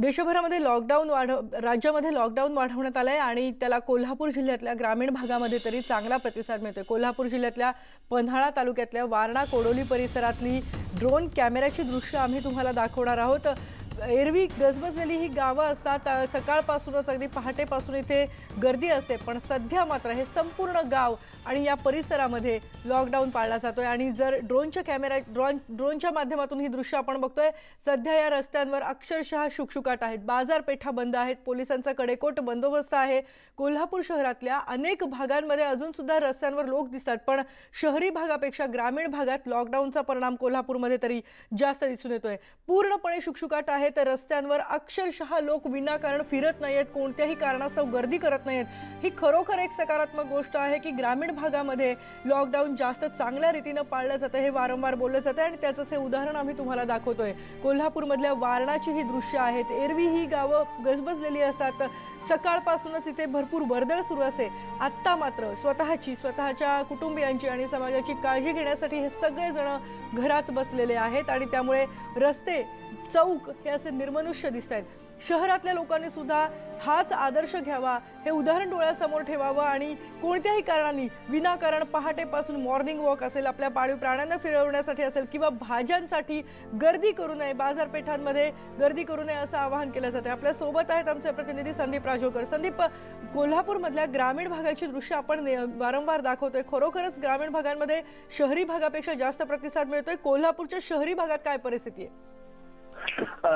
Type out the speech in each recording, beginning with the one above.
देशभरामध्ये lockdown वाढ राज्यामध्ये lockdown वाढवण्यात आलं आहे आणि त्याला कोल्हापूर जिल्ह्यातल्या ग्रामीण भागामध्ये तरी चांगला प्रतिसाद मिळतोय. कोल्हापूर जिल्ह्यातल्या पन्हाळा तालुक्यातल्या वारणा कोडोली परिसरातली ड्रोन कॅमेऱ्याची दृश्य आम्ही तुम्हाला दाखवणार आहोत. एरवी गजबजलेली ही गावं असतात. सकाळपासूनच अगदी पहाटेपासून इथे गर्दी असते पण सध्या मात्र हे संपूर्ण गाव आणि या परिसरामध्ये लॉकडाऊन पाळला जातोय. आणि जर ड्रोनच्या कॅमेरा ड्रोन ड्रोनच्या माध्यमातून ही दृश्य आपण बघतोय सध्या या रस्त्यांवर अक्षरशः शुकशुकाट आहेत. बाजारपेठा बंद आहेत पोलिसांचा कडेकोट बंदोबस्त आहे. कोल्हापूर शहरातल्या अनेक भागांमध्ये अजून सुद्धा रस्त्यांवर लोक दिसतात पण शहरी भागापेक्षा ग्रामीण भागात लॉकडाऊनचा परिणाम कोल्हापूरमध्ये तरी जास्त दिसून येतोय. पूर्णपणे शुकशुकाट आहे तर रस्त्यांवर अक्षरशः लोक विनाकारण फिरत नाहीयेत कोणत्याही कारणास्तव गर्दी करत नाहीयेत. ही खरोखर एक सकारात्मक गोष्ट आहे की ग्रामीण भागामध्ये लॉकडाऊन जास्त चांगल्या रीतीनं पाळलं जातं हे वारंवार बोललं जातं आणि त्याचंच हे उदाहरण आम्ही तुम्हाला दाखवतोय. कोल्हापूरमधल्या वारणाची ही दृश्य आहेत. एरवी ही गावं गजबजलेली असतात. सकाळपासूनच इथे भरपूर वर्दळ सुरू असते. आत्ता मात्र स्वतःची स्वतःच्या कुटुंबियांची आणि समाजाची काळजी घेण्यासाठी हे सगळेजण घरात बसलेले आहेत आणि त्यामुळे रस्ते चौक हे असे निर्मनुष्य दिसत आहेत शहरातल्या लोकांनी सुद्धा हाच आदर्श घ्यावा हे उदाहरण डोळ्यासमोर ठेवावं आणि कोणत्याही कारणाने विनाकारण पहाटेपासून मॉर्निंग वॉक असेल आपल्या पाळीव प्राण्यांना फिरवण्यासाठी असेल किंवा भाज्यांसाठी गर्दी करू नये बाजारपेठांमध्ये गर्दी करू नये असं आवाहन केलं जातं आपल्यासोबत आहेत आमचे प्रतिनिधी संदीप राजोकर. संदीप कोल्हापूरमधल्या ग्रामीण भागाची दृश्य आपण ने- वारंवार दाखवतोय. खरोखरच ग्रामीण भागांमध्ये शहरी भागापेक्षा जास्त प्रतिसाद मिळतोय. कोल्हापूरच्या शहरी भागात काय परिस्थिती आहे?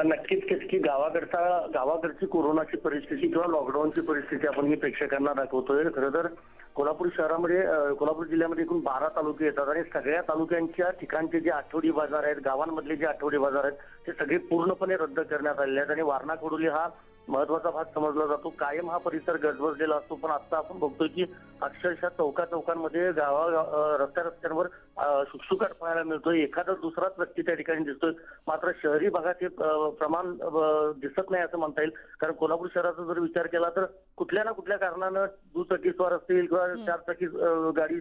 नक्कीच की गावाकडचा गावाकडची कोरोनाची परिस्थिती किंवा लॉकडाऊनची परिस्थिती आपण ही प्रेक्षकांना दाखवतोय. खरं तर कोल्हापूर शहरामध्ये कोल्हापूर जिल्ह्यामध्ये एकूण बारा तालुके येतात आणि सगळ्या तालुक्यांच्या ठिकाणचे जे आठवडी बाजार आहेत गावांमधले जे आठवडी बाजार आहेत ते सगळे पूर्णपणे रद्द करण्यात आलेले आहेत. आणि वारणा कोडोली हा महत्त्वाचा भाग समजला जातो. कायम हा परिसर गजबजलेला असतो. पण आता आपण बघतोय की अक्षरशः चौका चौकांमध्ये गावा रस्त्या रस्त्यांवर शुकशुकाट पाहायला मिळतोय. एखादा दुसराच व्यक्ती त्या ठिकाणी दिसतोय. मात्र शहरी भागात हे प्रमाण दिसत नाही असं म्हणता येईल. कारण कोल्हापूर शहराचा जर विचार केला तर कुठल्या ना कुठल्या कारणानं दुचाकी स्वार असतील किंवा चारचाकी गाडी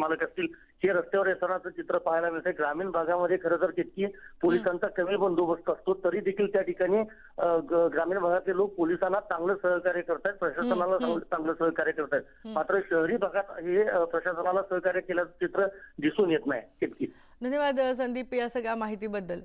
मालक असतील हे रस्त्यावर येतानाचं चित्र पाहायला मिळतंय. ग्रामीण भागामध्ये खरं तर तितकी पोलिसांचा कमी बंदोबस्त असतो. तरी देखील त्या ठिकाणी ग्रामीण भागातले लोक पोलिसांना चांगलं सहकार्य करतायत प्रशासनाला चांगलं सहकार्य करतायत. मात्र शहरी भागात हे प्रशासनाला सहकार्य केल्याचं चित्र दिसून येत नाही तितकी धन्यवाद संदीप या सगळ्या माहितीबद्दल.